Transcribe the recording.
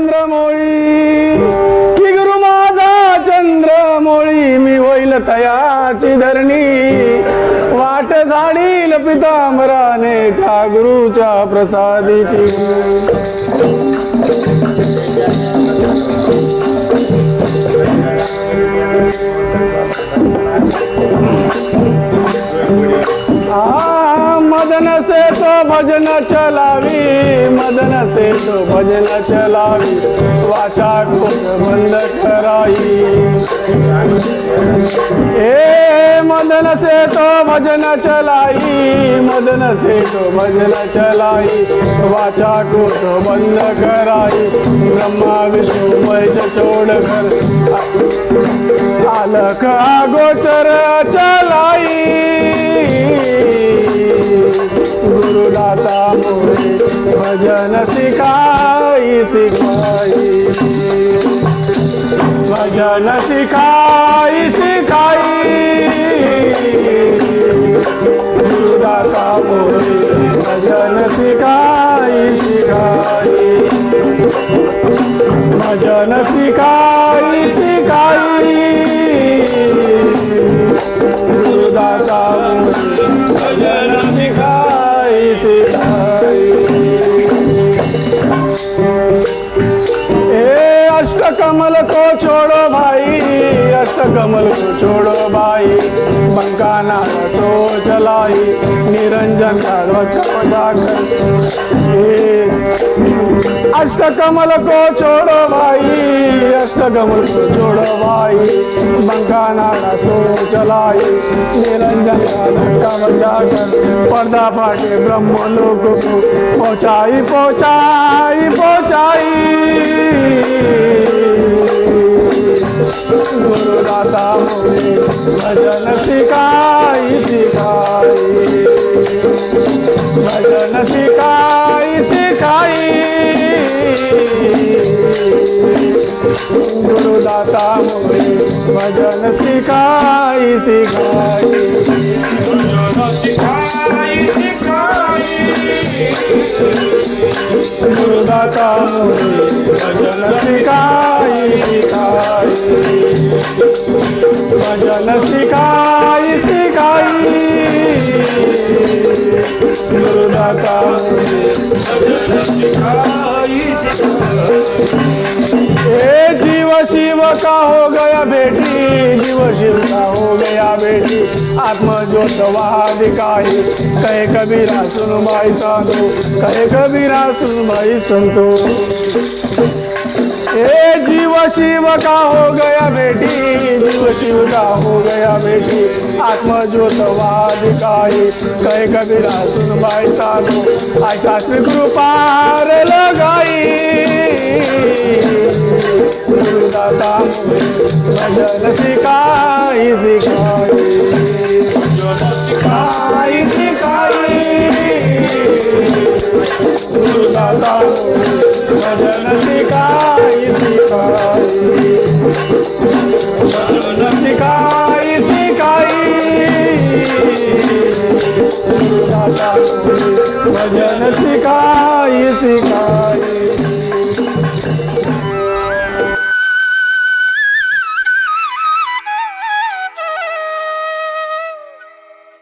चंद्रमोळी. गुरु माझा चंद्रमोळी मी होईल तयाची धरणी. वाट झाडील पितांबराने त्या गुरुच्या प्रसादीची. मदन तो भजन चलावी वाचा कोट बंद कराई ए मदन से तो भजन चलाई मदन से तो भजन चलाई वाचा कोट बंद कराई ब्रह्मा विष्णु महेश छोड़ कर आलक गोचर चलाई गुरुदाता भजन सिखाई सिखाई भजन सिखाई सिखाई गुरुदाता मोरे भजन सिखाई सिखाई भजन सिखाई बंकाना तो जलाई निरंजन का जाकर अष्टकमल को छोड़ो भाई अष्टकमल को छोड़ो भाई बंकाना तो जलाई निरंजन का धक्का पर्दा फाटे ब्रह्म लोग को पहुँचाई पहुंचाई भजन सिखाई भजन सिखाई सिखाई गुरुदाता मोरे भजन सिखाई सिखाई गुरुदाता मोरे भजन सिखाई सिखाई भजन सिखाई ए जीव शिव का हो गया बेटी? जीव शिव का हो गया बेटी? आत्मज्योत वहा कहे कबीरा सुन भाई साधो कहे कबीरा सुन भाई संतो। शिव का हो गया बेटी जीव शिव का हो गया बेटी। आत्मज्योत वहा दिखाई कहे कबीरा, सुन भाई साधो, ऐसा श्री कृपार लगाई। गुरुदाता भजन सिखाई सिखाई सिखाई। सिखाई गुरुदाता भजन सिखाई। भजन सिखाई सिखाई